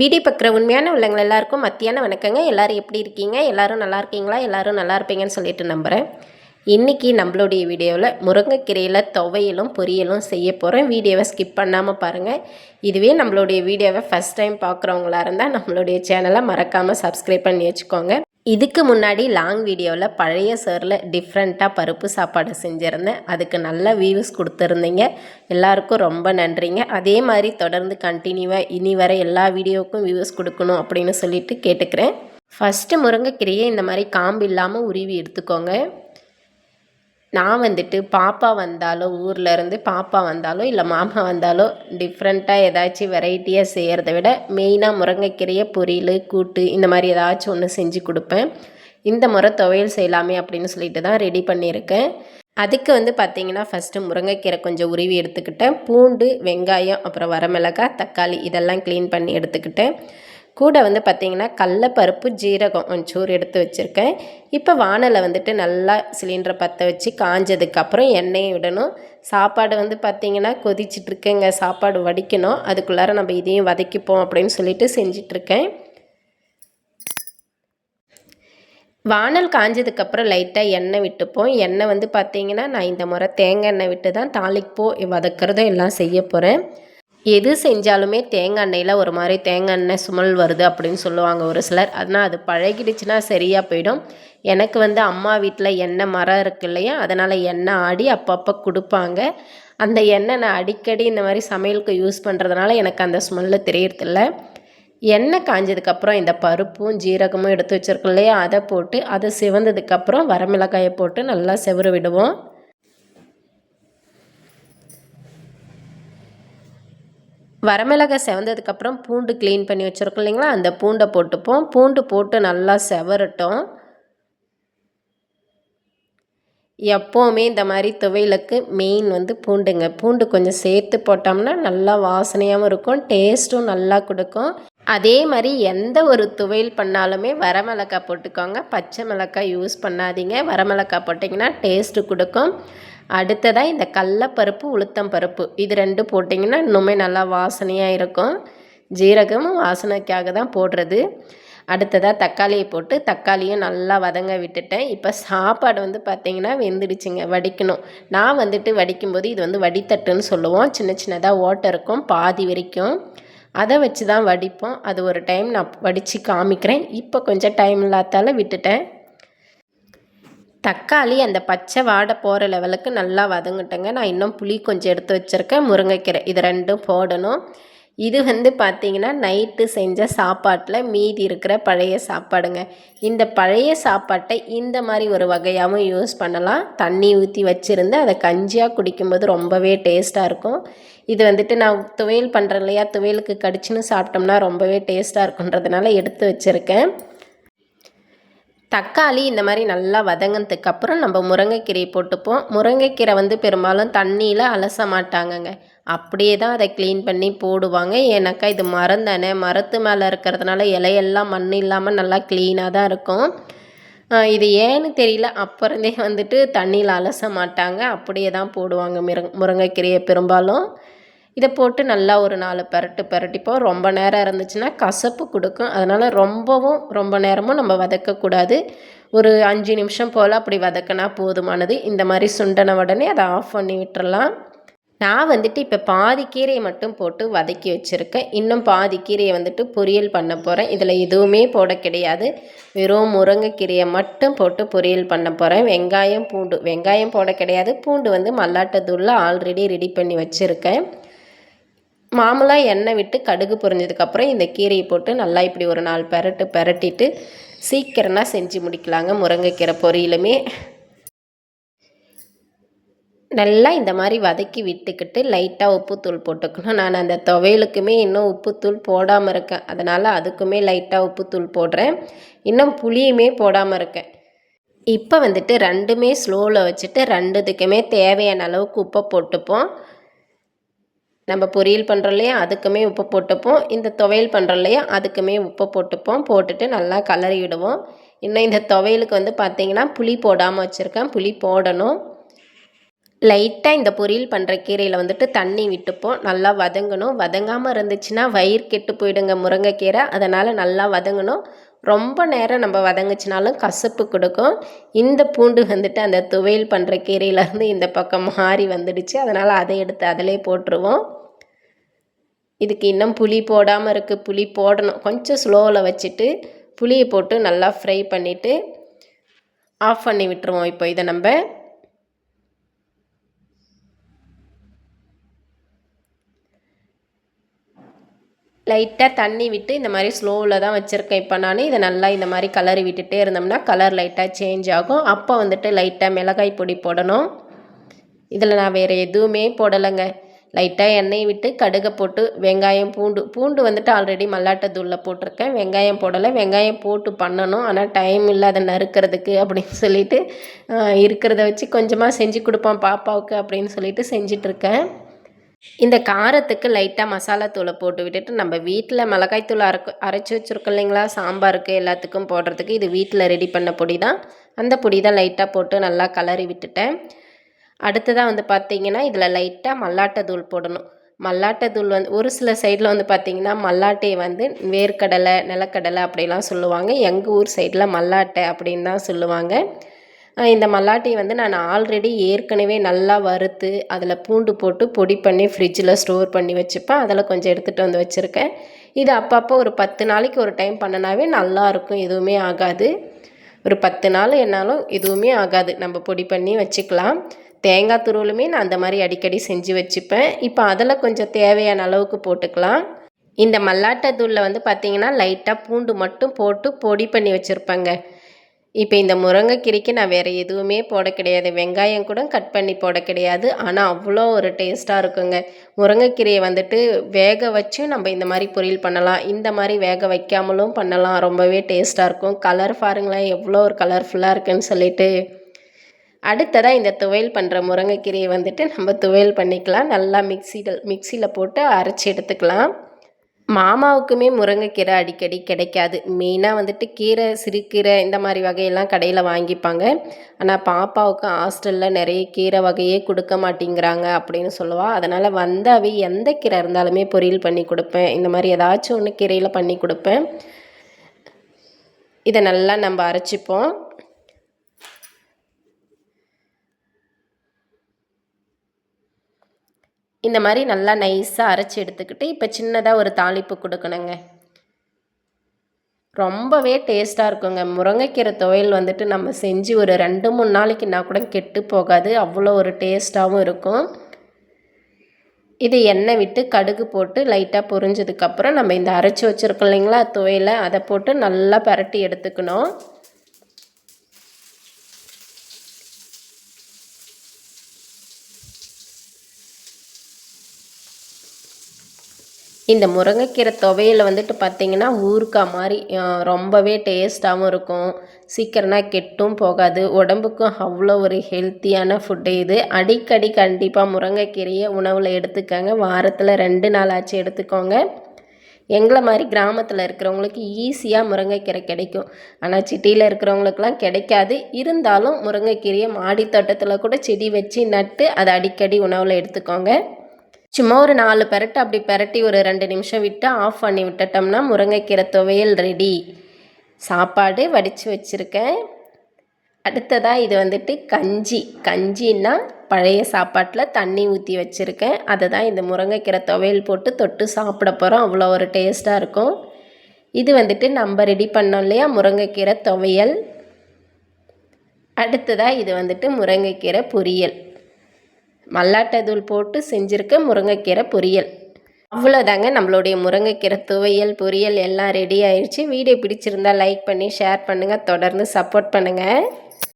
Video பார்க்குற உண்மையான உள்ளவங்க எல்லாருக்கும் மத்தியான வணக்கங்க. எல்லோரும் எப்படி இருக்கீங்க? எல்லோரும் நல்லா இருக்கீங்களா? எல்லோரும் நல்லா இருப்பீங்கன்னு சொல்லிட்டு நம்புகிறேன் இன்றைக்கி நம்மளுடைய வீடியோவில் முருங்கைக்கீரையில் துவையலும் பொரியலும் செய்ய போகிறேன் வீடியோவை ஸ்கிப் பண்ணாமல் பாருங்கள் இதுவே நம்மளுடைய வீடியோவை ஃபஸ்ட் டைம் பார்க்குறவங்களா இருந்தால் நம்மளுடைய சேனலை மறக்காமல் சப்ஸ்கிரைப் பண்ணி வச்சுக்கோங்க. இதுக்கு முன்னாடி லாங் வீடியோவில் பழைய சோறில் டிஃப்ரெண்ட்டாக பருப்பு சாப்பாடு செஞ்சுருந்தேன். அதுக்கு நல்ல வியூஸ் கொடுத்துருந்தீங்க. எல்லாருக்கும் ரொம்ப நன்றிங்க. அதே மாதிரி தொடர்ந்து கண்டினியூவாக இனி வர எல்லா வீடியோவுக்கும் வியூஸ் கொடுக்கணும் அப்படின்னு சொல்லிட்டு கேட்டுக்கிறேன். ஃபஸ்ட்டு முருங்கைக்கீரையை இந்த மாதிரி காம்பு இல்லாமல் உருவி எடுத்துக்கோங்க. நான் வந்துட்டு பாப்பா வந்தாலோ ஊரில் இருந்து பாப்பா வந்தாலோ இல்லை மாமா வந்தாலோ டிஃப்ரெண்ட்டாக ஏதாச்சும் வெரைட்டியாக செய்கிறத விட மெயினாக முருங்கைக்கீரையை பொரியல் கூட்டு இந்த மாதிரி ஏதாச்சும் ஒன்று செஞ்சு கொடுப்பேன். இந்த முறை துவையல் செய்யலாமே அப்படின்னு சொல்லிட்டு தான் ரெடி பண்ணியிருக்கேன். அதுக்கு வந்து பார்த்திங்கன்னா ஃபஸ்ட்டு முருங்கைக்கீரை கொஞ்சம் உருவி எடுத்துக்கிட்டேன். பூண்டு வெங்காயம் அப்புறம் வரமிளகாய் தக்காளி இதெல்லாம் க்ளீன் பண்ணி எடுத்துக்கிட்டேன். கூட வந்து பார்த்திங்கன்னா கடலப்பருப்பு ஜீரகம் ஒன்ச்சூர் எடுத்து வச்சுருக்கேன். இப்போ வானலை வந்துட்டு நல்லா சிலிண்டரை பற்ற வச்சு காஞ்சதுக்கப்புறம் எண்ணெயை விடணும். சாப்பாடு வந்து பார்த்திங்கன்னா கொதிச்சிட்ருக்கேங்க சாப்பாடு வடிக்கணும். அதுக்குள்ளார நம்ம இதையும் வதக்கிப்போம் அப்படின்னு சொல்லிட்டு செஞ்சிட்ருக்கேன். வானல் காஞ்சதுக்கப்புறம் லைட்டாக எண்ணெய் விட்டுப்போம். எண்ணெய் வந்து பார்த்திங்கன்னா நான் இந்த முறை தேங்காய் எண்ணெய் விட்டு தான் தாளிப்போ வதக்கிறதும் எல்லாம் செய்ய போகிறேன் எது செஞ்சாலுமே தேங்காய் எண்ணெயில் ஒரு மாதிரி தேங்காய் எண்ணெய் சுமல் வருது அப்படின்னு சொல்லுவாங்க ஒரு சிலர். அதனால் அது பழகிடுச்சுன்னா சரியாக போயிடும். எனக்கு வந்து அம்மா வீட்டில் எண்ணெய் மரம் இருக்கு இல்லையா? அதனால் எண்ணெய் ஆடி அப்பப்போ கொடுப்பாங்க. அந்த எண்ணெய் நான் அடிக்கடி இந்த மாதிரி சமையலுக்கு யூஸ் பண்ணுறதுனால எனக்கு அந்த ஸ்மெல்லு தெரியறதில்ல. எண்ணெய் காஞ்சதுக்கப்புறம் இந்த பருப்பும் ஜீரகமும் எடுத்து வச்சுருக்கோம் இல்லையா? அதை போட்டு அதை சிவந்ததுக்கப்புறம் வரமிளகாயை போட்டு நல்லா செவரு விடுவோம். வரமிளகாய் செவந்ததுக்கப்புறம் பூண்டு க்ளீன் பண்ணி வச்சுருக்கோம் இல்லைங்களா? அந்த பூண்டை போட்டுப்போம். பூண்டு போட்டு நல்லா செவரட்டும் எப்போவுமே இந்த மாதிரி துவையலுக்கு மெயின் வந்து பூண்டுங்க. பூண்டு கொஞ்சம் சேர்த்து போட்டோம்னா நல்லா வாசனையாகவும் இருக்கும். டேஸ்ட்டும் நல்லா கொடுக்கும். அதே மாதிரி எந்த ஒரு துவையல் பண்ணாலுமே வரமிளகாய் போட்டுக்கோங்க. பச்சை மிளகாய் யூஸ் பண்ணாதீங்க. வரமிளகாய் போட்டிங்கன்னா டேஸ்ட்டு கொடுக்கும். அடுத்ததாக இந்த கடலப்பருப்பு உளுத்தம் பருப்பு. இது ரெண்டு போட்டிங்கன்னா இன்னுமே நல்லா வாசனையாக இருக்கும். ஜீரகமும் வாசனைக்காக தான் போடுறது. அடுத்ததாக தக்காளியை போட்டு தக்காளியும் நல்லா வதங்க விட்டுட்டேன். இப்போ சாப்பாடு வந்து பார்த்திங்கன்னா வெந்துடுச்சுங்க வடிக்கணும். நான் வந்துட்டு வடிக்கும்போது இது வந்து வடித்தட்டுன்னு சொல்லுவோம். சின்ன சின்னதாக ஓட்டை இருக்கும் பாதி வரைக்கும். அதை வச்சு தான் வடிப்போம். அது ஒரு டைம் நான் வடித்து காமிக்கிறேன். இப்போ கொஞ்சம் டைம் இல்லாதால விட்டுட்டேன். தக்காளி அந்த பச்சை வாடை போகிற லெவலுக்கு நல்லா வதங்கிட்டேங்க. நான் இன்னும் புளி கொஞ்சம் எடுத்து வச்சுருக்கேன். முருங்கைக்கீரை இது ரெண்டும் போடணும். இது வந்து பார்த்திங்கன்னா நைட்டு செஞ்ச சாப்பாட்டில் மீதி இருக்கிற பழைய சாப்பாடுங்க. இந்த பழைய சாப்பாட்டை இந்த மாதிரி ஒரு வகையாகவும் யூஸ் பண்ணலாம். தண்ணி ஊற்றி வச்சுருந்து அதை கஞ்சியாக குடிக்கும்போது ரொம்பவே டேஸ்ட்டாக இருக்கும். இது வந்துட்டு நான் துவையல் பண்ணுறேன் இல்லையா? துவையலுக்கு கடிச்சுன்னு சாப்பிட்டோம்னா ரொம்பவே டேஸ்ட்டாக இருக்குன்றதுனால எடுத்து வச்சுருக்கேன். தக்காளி இந்த மாதிரி நல்லா வதங்கினதுக்கப்புறம் நம்ம முருங்கைக்கீரையை போட்டுப்போம். முருங்கைக்கீரை வந்து பெரும்பாலும் தண்ணியில் அலச மாட்டாங்கங்க. அப்படியே தான் அதை க்ளீன் பண்ணி போடுவாங்க. ஏன்னாக்கா இது மரம் தானே. மரத்து மேலே இருக்கிறதுனால இலையெல்லாம் மண் இல்லாமல் நல்லா க்ளீனாக தான் இருக்கும். இது ஏன்னு தெரியல. அப்புறந்தே வந்துட்டு தண்ணியில் அலச மாட்டாங்க. அப்படியே தான் போடுவாங்க முருங் முருங்கைக்கீரையை பெரும்பாலும். இதை போட்டு நல்லா ஒரு நாலு பரட்டு பரட்டிப்போம். ரொம்ப நேரம் இருந்துச்சுன்னா கசப்பு கொடுக்கும். அதனால் ரொம்பவும் ரொம்ப நேரமும் நம்ம வதக்கக்கூடாது. ஒரு அஞ்சு நிமிஷம் போல் அப்படி வதக்கினா போதுமானது. இந்த மாதிரி சுண்டன உடனே அதை ஆஃப் பண்ணி விட்டுறலாம். நான் வந்துட்டு இப்போ பாதி கீரையை மட்டும் போட்டு வதக்கி வச்சுருக்கேன். இன்னும் பாதி கீரையை வந்துட்டு பொரியல் பண்ண போகிறேன் இதில் எதுவுமே போட கிடையாது. வெறும் முருங்கைக்கீரையை மட்டும் போட்டு பொரியல் பண்ண போகிறேன் வெங்காயம் பூண்டு வெங்காயம் போட கிடையாது. பூண்டு வந்து மல்லாட்டத்தூளில் ஆல்ரெடி ரெடி பண்ணி வச்சுருக்கேன். மாமூலாக எண்ணெய் விட்டு கடுகு பொரிஞ்சதுக்கப்புறம் இந்த கீரையை போட்டு நல்லா இப்படி ஒரு நாலு பெரட்டு பெரட்டிட்டு சீக்கிரமாக செஞ்சு முடிக்கலாங்க. முருங்கைக்கீரை பொரியலுமே. நல்லா இந்த மாதிரி வதக்கி விட்டுக்கிட்டு லைட்டாக உப்புத்தூள் போட்டுக்கணும். நான் அந்த துவையலுக்குமே இன்னும் உப்புத்தூள் போடாமல் இருக்கேன். அதனால் அதுக்குமே லைட்டாக உப்புத்தூள் போடுறேன். இன்னும் புளியுமே போடாமல் இருக்கேன். இப்போ வந்துட்டு ரெண்டுமே ஸ்லோவில் வச்சுட்டு ரெண்டுத்துக்குமே தேவையான அளவுக்கு உப்பை போட்டுப்போம். நம்ம பொரியல் பண்ணுறோம் இல்லையா அதுக்குமே உப்பு போட்டுப்போம். இந்த துவையல் பண்ணுறோம் இல்லையா அதுக்குமே உப்பு போட்டுப்போம். போட்டுட்டு நல்லா கலரி விடுவோம். இன்னும் இந்த துவையலுக்கு வந்து பார்த்திங்கன்னா புளி போடாமல் வச்சுருக்கேன். புளி போடணும். லைட்டாக இந்த பொரியல் பண்ணுற கீரையில் வந்துட்டு தண்ணி விட்டுப்போம். நல்லா வதங்கணும். வதங்காமல் இருந்துச்சுன்னா வயிறு கெட்டு போயிடுங்க முருங்கைக்கீரை. அதனால் நல்லா வதங்கணும். ரொம்ப நேரம் நம்ம வதங்குச்சினாலும் கசப்பு கொடுக்கும். இந்த பூண்டு வந்துட்டு அந்த துவையல் பண்ணுற கீரையிலேருந்து இந்த பக்கம் மாறி வந்துடுச்சு. அதனால் அதை எடுத்து அதிலே போட்டுருவோம். இதுக்கு இன்னும் புளி போடாமல் இருக்குது புளி போடணும். கொஞ்சம் ஸ்லோவில் வச்சுட்டு புளியை போட்டு நல்லா ஃப்ரை பண்ணிவிட்டு ஆஃப் பண்ணி விட்டுருவோம். இப்போ இதை நம்ம லைட்டாக தண்ணி விட்டு இந்த மாதிரி ஸ்லோவில் தான் வச்சுருக்கேன். இப்போ நான் இதை நல்லா இந்த மாதிரி கலரி விட்டுட்டே இருந்தோம்னா கலர் லைட்டாக சேஞ்ச் ஆகும். அப்போ வந்துட்டு லைட்டாக மிளகாய் பொடி போடணும். இதில் நான் வேறு எதுவுமே போடலைங்க. லைட்டாக எண்ணெய் விட்டு கடுகை போட்டு வெங்காயம் பூண்டு பூண்டு வந்துட்டு ஆல்ரெடி மல்லாட்டை தூளில் போட்டிருக்கேன். வெங்காயம் போடலை. வெங்காயம் போட்டு பண்ணணும். ஆனால் டைம் இல்லை அதை நறுக்கிறதுக்கு அப்படின்னு சொல்லிட்டு இருக்கிறத வச்சு கொஞ்சமாக செஞ்சு கொடுப்போம் பாப்பாவுக்கு அப்படின்னு சொல்லிட்டு செஞ்சிட்ருக்கேன். இந்த காரத்துக்கு லைட்டாக மசாலா தூளை போட்டு விட்டுட்டு நம்ம வீட்டில் மிளகாய் தூள் அரைக்க அரைச்சி வச்சுருக்கோம் இல்லைங்களா? சாம்பாருக்கு எல்லாத்துக்கும் போடுறதுக்கு இது வீட்டில் ரெடி பண்ண பொடி தான். அந்த பொடி தான் லைட்டாக போட்டு நல்லா கலரி விட்டுட்டேன். அடுத்ததாக வந்து பார்த்திங்கன்னா இதில் லைட்டாக மல்லாட்டை தூள் போடணும். மல்லாட்டை தூள் வந்து ஒரு சில சைடில் வந்து பார்த்திங்கன்னா மல்லாட்டையை வந்து வேர்க்கடலை நிலக்கடலை அப்படிலாம் சொல்லுவாங்க. எங்கள் ஊர் சைடில் மல்லாட்டை அப்படின்னு தான் சொல்லுவாங்க. இந்த மல்லாட்டையை வந்து நான் ஆல்ரெடி ஏற்கனவே நல்லா வறுத்து அதில் பூண்டு போட்டு பொடி பண்ணி ஃப்ரிட்ஜில் ஸ்டோர் பண்ணி வச்சுப்பேன். அதில் கொஞ்சம் எடுத்துகிட்டு வந்து வச்சுருக்கேன். இது அப்பப்போ ஒரு பத்து நாளைக்கு ஒரு டைம் பண்ணினாவே நல்லாயிருக்கும் எதுவுமே ஆகாது. ஒரு பத்து நாள் என்னாலும் எதுவுமே ஆகாது. நம்ம பொடி பண்ணி வச்சுக்கலாம். தேங்காய் துருவலுமே நான் அந்த மாதிரி அடிக்கடி செஞ்சு வச்சுப்பேன். இப்போ அதில் கொஞ்சம் தேவையான அளவுக்கு போட்டுக்கலாம். இந்த மல்லாட்டை தூளில் வந்து பார்த்திங்கன்னா லைட்டாக பூண்டு மட்டும் போட்டு பொடி பண்ணி வச்சுருப்பேங்க. இப்போ இந்த முருங்கைக்கீரைக்கு நான் வேறு எதுவுமே போட கிடையாது. வெங்காயம் கூட கட் பண்ணி போட கிடையாது. ஆனால் அவ்வளோ ஒரு டேஸ்ட்டாக இருக்குங்க. முருங்கைக்கீரையை வந்துட்டு வேக வச்சு நம்ம இந்த மாதிரி பொரியல் பண்ணலாம். இந்த மாதிரி வேக வைக்காமலும் பண்ணலாம். ரொம்பவே டேஸ்ட்டாக இருக்கும். கலர் பாருங்களேன் எவ்வளோ ஒரு கலர்ஃபுல்லாக இருக்குன்னு சொல்லிட்டு. அடுத்ததாக இந்த துவையல் பண்ணுற முருங்கைக்கீரையை வந்துட்டு நம்ம துவையல் பண்ணிக்கலாம். நல்லா மிக்சியில் மிக்சியில் போட்டு அரைச்சி எடுத்துக்கலாம். மாமாவுக்குமே முருங்கைக்கீரை அடிக்கடி கிடைக்காது. மெயினாக வந்துட்டு கீரை சிறுகீரை இந்த மாதிரி வகையெல்லாம் கடையில் வாங்கிப்பாங்க. ஆனால் பாப்பாவுக்கு ஹாஸ்டலில் நிறைய கீரை வகையே கொடுக்க மாட்டேங்கிறாங்க அப்படின்னு சொல்லுவாள் அதனால் வந்தாவே எந்த கீரை இருந்தாலுமே பொரியல் பண்ணி கொடுப்பேன். இந்த மாதிரி ஏதாச்சும் ஒன்று கீரையில் பண்ணி கொடுப்பேன். இதை நல்லா நம்ம அரைச்சிப்போம். இந்த மாதிரி நல்லா நைஸாக அரைச்சி எடுத்துக்கிட்டு இப்போ சின்னதாக ஒரு தாளிப்பு கொடுக்கணுங்க. ரொம்பவே டேஸ்ட்டாக இருக்குங்க. முருங்கைக்கீரை துவையல் வந்துட்டு நம்ம செஞ்சு ஒரு ரெண்டு மூணு நாளைக்குன்னா கூட கெட்டு போகாது. அவ்வளோ ஒரு டேஸ்ட்டாகவும் இருக்கும். இது எண்ணெய் விட்டு கடுகு போட்டு லைட்டாக பொரிஞ்சதுக்கப்புறம் நம்ம இந்த அரைச்சி வச்சுருக்கோம் இல்லைங்களா துவையலை அதை போட்டு நல்லா பரட்டி எடுத்துக்கணும். இந்த முருங்கைக்கீரை துவையில் வந்துட்டு பார்த்திங்கன்னா ஊறுக்காய் மாதிரி ரொம்பவே டேஸ்ட்டாகவும் இருக்கும். சீக்கிரம்னா கெட்டும் போகாது. உடம்புக்கும் அவ்வளோ ஒரு ஹெல்த்தியான ஃபுட்டு இது. அடிக்கடி கண்டிப்பாக முருங்கைக்கீரையை உணவில் எடுத்துக்கோங்க. வாரத்தில் ரெண்டு நாள் ஆச்சு எடுத்துக்கோங்க. எங்களை மாதிரி கிராமத்தில் இருக்கிறவங்களுக்கு ஈஸியாக முருங்கைக்கீரை கிடைக்கும். ஆனால் சிட்டியில் இருக்கிறவங்களுக்குலாம் கிடைக்காது. இருந்தாலும் முருங்கைக்கீரையை மாடித்தோட்டத்தில் கூட செடி வச்சு நட்டு அதை அடிக்கடி உணவில் எடுத்துக்கோங்க. சும்மா ஒரு நாலு பெரட்டு அப்படி பெரட்டி ஒரு ரெண்டு நிமிஷம் விட்டு ஆஃப் பண்ணி விட்டுட்டோம்னா முருங்கைக்கீரை துவையல் ரெடி சாப்பாடு வடித்து வச்சுருக்கேன். அடுத்ததாக இது வந்துட்டு கஞ்சி. கஞ்சின்னா பழைய சாப்பாட்டில் தண்ணி ஊற்றி வச்சுருக்கேன். அதை தான் இந்த முருங்கைக்கீரை துவையல் போட்டு தொட்டு சாப்பிட போகிறோம் அவ்வளோ ஒரு டேஸ்ட்டாக இருக்கும். இது வந்துட்டு நம்ம ரெடி பண்ணோம் இல்லையா? முருங்கைக்கீரை துவையல். அடுத்ததாக இது வந்துட்டு முருங்கைக்கீரை பொரியல். மல்லாட்டை தூள் போட்டு செஞ்சுருக்க முருங்கைக்கீரை பொரியல். அவ்வளோதாங்க நம்மளுடைய முருங்கைக்கீரை துவையல் பொரியல் எல்லாம் ரெடி ஆயிடுச்சு வீடியோ பிடிச்சிருந்தா லைக் பண்ணி ஷேர் பண்ணுங்கள் தொடர்ந்து சப்போர்ட் பண்ணுங்கள்